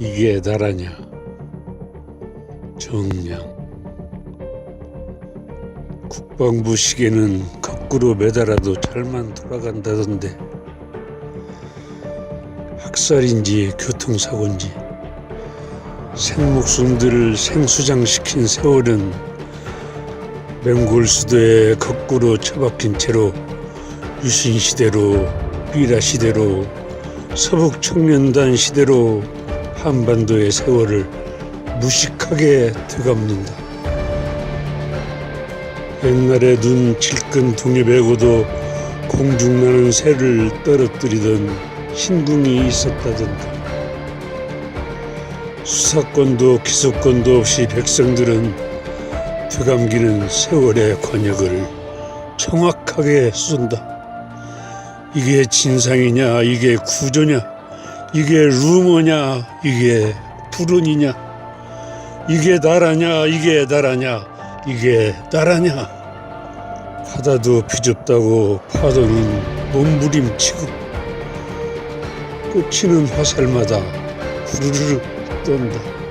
이게 나라냐? 정량. 국방부 시계는 거꾸로 매달아도 잘만 돌아간다던데. 학살인지 교통사고인지. 생목숨들을 생수장시킨 세월은 맹골 수도에 거꾸로 처박힌 채로 유신 시대로 비라 시대로 서북 청년단 시대로 한반도의 세월을 무식하게 되감는다. 옛날에 눈 질끈 동해 베고도 공중나는 새를 떨어뜨리던 신궁이 있었다던데. 수사권도 기소권도 없이 백성들은 되감기는 세월의 권역을 정확하게 쏜다. 이게 진상이냐, 이게 구조냐, 이게 루머냐, 이게 불운이냐, 이게 나라냐, 이게 나라냐, 이게 나라냐. 바다도 비좁다고 파도는 몸부림치고 꽂히는 화살마다 후루룩 떤다.